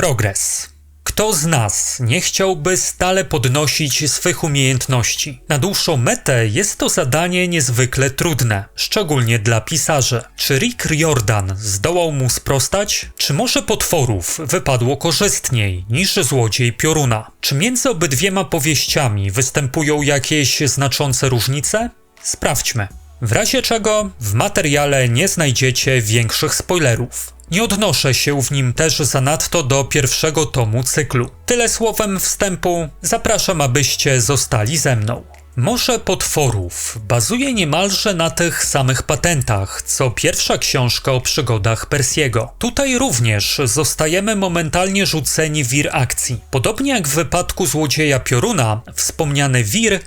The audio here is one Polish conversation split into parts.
Progres. Kto z nas nie chciałby stale podnosić swych umiejętności? Na dłuższą metę jest to zadanie niezwykle trudne, szczególnie dla pisarzy. Czy Rick Riordan zdołał mu sprostać? Czy może potworów wypadło korzystniej niż złodziej pioruna? Czy między obydwiema powieściami występują jakieś znaczące różnice? Sprawdźmy. W razie czego w materiale nie znajdziecie większych spoilerów. Nie odnoszę się w nim też zanadto do pierwszego tomu cyklu. Tyle słowem wstępu, zapraszam, abyście zostali ze mną. Morze potworów bazuje niemalże na tych samych patentach, co pierwsza książka o przygodach Persiego. Tutaj również zostajemy momentalnie rzuceni wir akcji. Podobnie jak w wypadku złodzieja pioruna, wspomniany wir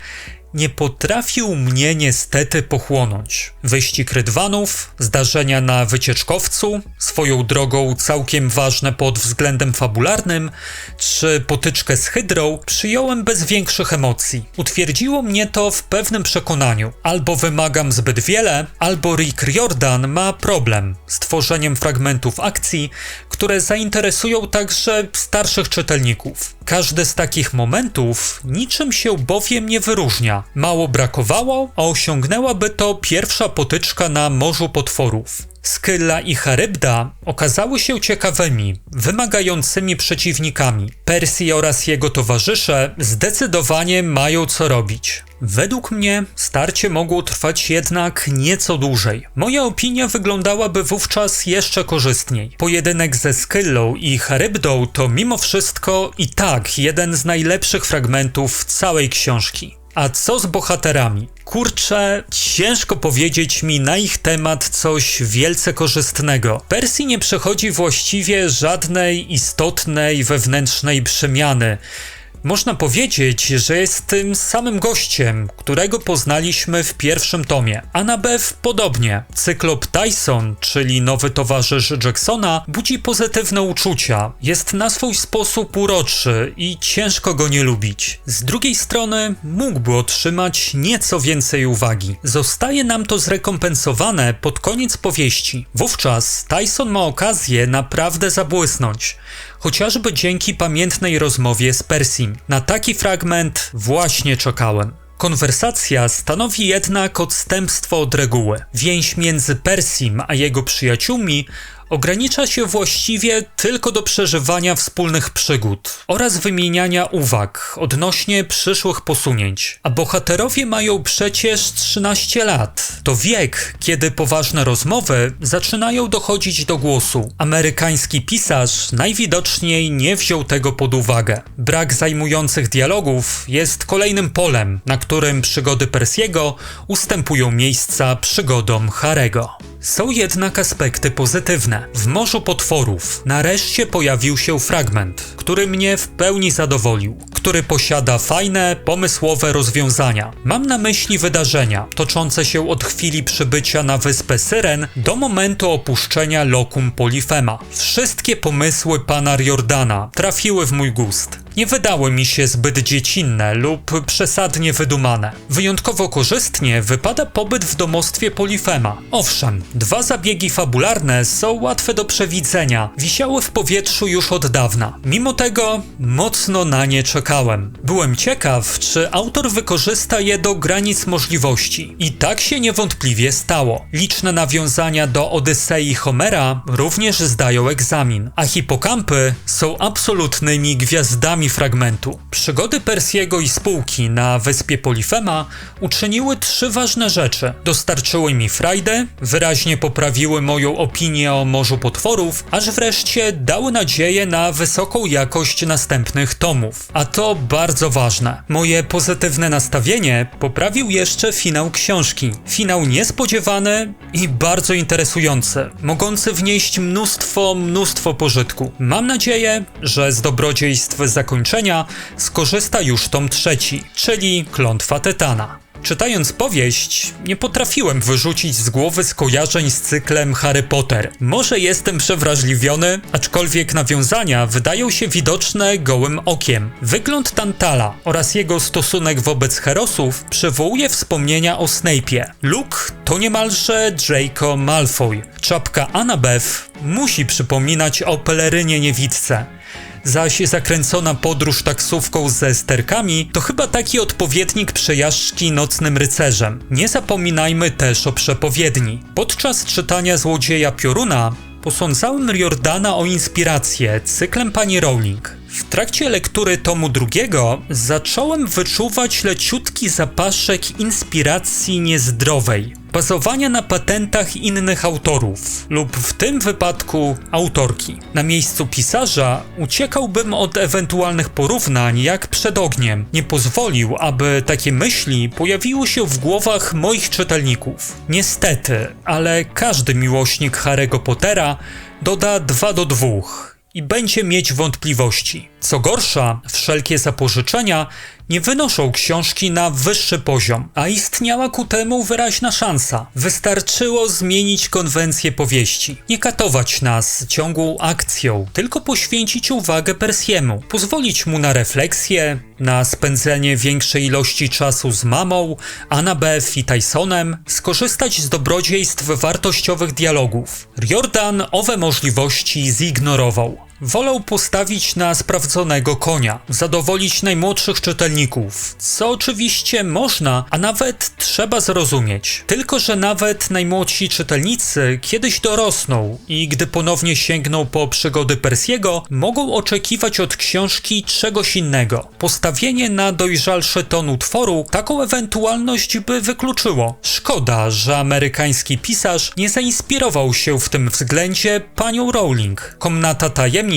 nie potrafił mnie niestety pochłonąć. Wyścig rydwanów, zdarzenia na wycieczkowcu, swoją drogą całkiem ważne pod względem fabularnym, czy potyczkę z hydrą przyjąłem bez większych emocji. Utwierdziło mnie to w pewnym przekonaniu. Albo wymagam zbyt wiele, albo Rick Riordan ma problem z tworzeniem fragmentów akcji, które zainteresują także starszych czytelników. Każdy z takich momentów niczym się bowiem nie wyróżnia. Mało brakowało, a osiągnęłaby to pierwsza potyczka na Morzu Potworów. Skylla i Charybda okazały się ciekawymi, wymagającymi przeciwnikami. Persji oraz jego towarzysze zdecydowanie mają co robić. Według mnie starcie mogło trwać jednak nieco dłużej. Moja opinia wyglądałaby wówczas jeszcze korzystniej. Pojedynek ze Skyllą i Charybdą to mimo wszystko i tak jeden z najlepszych fragmentów całej książki. A co z bohaterami? Kurczę, ciężko powiedzieć mi na ich temat coś wielce korzystnego. Persji nie przechodzi właściwie żadnej istotnej wewnętrznej przemiany. Można powiedzieć, że jest tym samym gościem, którego poznaliśmy w pierwszym tomie. Annabeth podobnie. Cyklop Tyson, czyli nowy towarzysz Jacksona, budzi pozytywne uczucia. Jest na swój sposób uroczy i ciężko go nie lubić. Z drugiej strony mógłby otrzymać nieco więcej uwagi. Zostaje nam to zrekompensowane pod koniec powieści. Wówczas Tyson ma okazję naprawdę zabłysnąć chociażby dzięki pamiętnej rozmowie z Persim. Na taki fragment właśnie czekałem. Konwersacja stanowi jednak odstępstwo od reguły. Więź między Persim a jego przyjaciółmi ogranicza się właściwie tylko do przeżywania wspólnych przygód oraz wymieniania uwag odnośnie przyszłych posunięć. A bohaterowie mają przecież 13 lat. To wiek, kiedy poważne rozmowy zaczynają dochodzić do głosu. Amerykański pisarz najwidoczniej nie wziął tego pod uwagę. Brak zajmujących dialogów jest kolejnym polem, na którym przygody Persiego ustępują miejsca przygodom Harego. Są jednak aspekty pozytywne. W Morzu Potworów nareszcie pojawił się fragment, który mnie w pełni zadowolił, który posiada fajne, pomysłowe rozwiązania. Mam na myśli wydarzenia toczące się od chwili przybycia na wyspę Syren do momentu opuszczenia lokum Polifema. Wszystkie pomysły pana Riordana trafiły w mój gust nie wydały mi się zbyt dziecinne lub przesadnie wydumane. Wyjątkowo korzystnie wypada pobyt w domostwie Polifema. Owszem, dwa zabiegi fabularne są łatwe do przewidzenia, wisiały w powietrzu już od dawna. Mimo tego mocno na nie czekałem. Byłem ciekaw, czy autor wykorzysta je do granic możliwości. I tak się niewątpliwie stało. Liczne nawiązania do Odysei Homera również zdają egzamin, a hipokampy są absolutnymi gwiazdami fragmentu. Przygody Persiego i spółki na wyspie Polifema uczyniły trzy ważne rzeczy. Dostarczyły mi frajdę, wyraźnie poprawiły moją opinię o Morzu Potworów, aż wreszcie dały nadzieję na wysoką jakość następnych tomów. A to bardzo ważne. Moje pozytywne nastawienie poprawił jeszcze finał książki. Finał niespodziewany i bardzo interesujący, mogący wnieść mnóstwo, mnóstwo pożytku. Mam nadzieję, że z dobrodziejstw zakończenia zakończenia skorzysta już tom trzeci, czyli Klątwa Tytana. Czytając powieść, nie potrafiłem wyrzucić z głowy skojarzeń z cyklem Harry Potter. Może jestem przewrażliwiony, aczkolwiek nawiązania wydają się widoczne gołym okiem. Wygląd Tantala oraz jego stosunek wobec herosów przywołuje wspomnienia o Snape'ie. Luke to niemalże Draco Malfoy. Czapka Annabeth musi przypominać o pelerynie niewidce. Zaś zakręcona podróż taksówką ze sterkami to chyba taki odpowiednik przejażdżki nocnym rycerzem. Nie zapominajmy też o przepowiedni. Podczas czytania Złodzieja Pioruna posądzałem Riordana o inspirację cyklem pani Rowling. W trakcie lektury tomu drugiego zacząłem wyczuwać leciutki zapaszek inspiracji niezdrowej, bazowania na patentach innych autorów, lub w tym wypadku autorki. Na miejscu pisarza uciekałbym od ewentualnych porównań jak przed ogniem. Nie pozwolił, aby takie myśli pojawiły się w głowach moich czytelników. Niestety, ale każdy miłośnik Harry'ego Pottera doda dwa do dwóch i będzie mieć wątpliwości. Co gorsza, wszelkie zapożyczenia nie wynoszą książki na wyższy poziom, a istniała ku temu wyraźna szansa. Wystarczyło zmienić konwencję powieści, nie katować nas ciągłą akcją, tylko poświęcić uwagę Persiemu, pozwolić mu na refleksję, na spędzenie większej ilości czasu z mamą, Annabeth i Tysonem, skorzystać z dobrodziejstw wartościowych dialogów. Riordan owe możliwości zignorował. Wolał postawić na sprawdzonego konia, zadowolić najmłodszych czytelników, co oczywiście można, a nawet trzeba zrozumieć. Tylko, że nawet najmłodsi czytelnicy kiedyś dorosną i gdy ponownie sięgną po przygody Persiego, mogą oczekiwać od książki czegoś innego. Postawienie na dojrzalszy ton utworu taką ewentualność by wykluczyło. Szkoda, że amerykański pisarz nie zainspirował się w tym względzie panią Rowling. Komnata tajemnic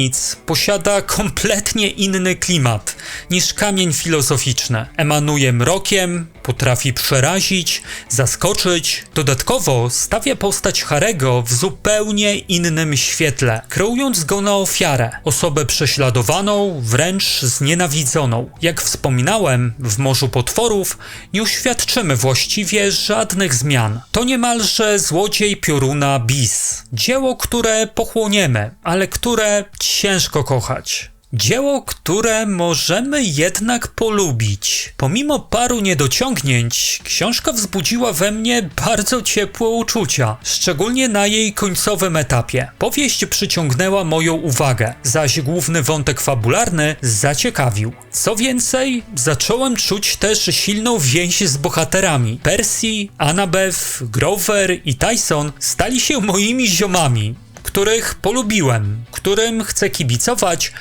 posiada kompletnie inny klimat niż kamień filozoficzny. Emanuje mrokiem, potrafi przerazić, zaskoczyć. Dodatkowo stawia postać Harego w zupełnie innym świetle, kreując go na ofiarę, osobę prześladowaną, wręcz znienawidzoną. Jak wspominałem, w Morzu Potworów nie uświadczymy właściwie żadnych zmian. To niemalże złodziej pioruna bis. Dzieło, które pochłoniemy, ale które ciężko kochać. Dzieło, które możemy jednak polubić. Pomimo paru niedociągnięć, książka wzbudziła we mnie bardzo ciepłe uczucia, szczególnie na jej końcowym etapie. Powieść przyciągnęła moją uwagę, zaś główny wątek fabularny zaciekawił. Co więcej, zacząłem czuć też silną więź z bohaterami. Percy, Annabeth, Grover i Tyson stali się moimi ziomami, których polubiłem, którym chcę kibicować,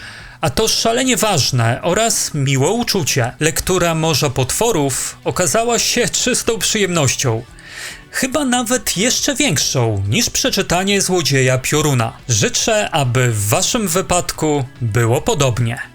a to szalenie ważne oraz miłe uczucie. Lektura Morza Potworów okazała się czystą przyjemnością. Chyba nawet jeszcze większą niż przeczytanie Złodzieja Pioruna. Życzę, aby w waszym wypadku było podobnie.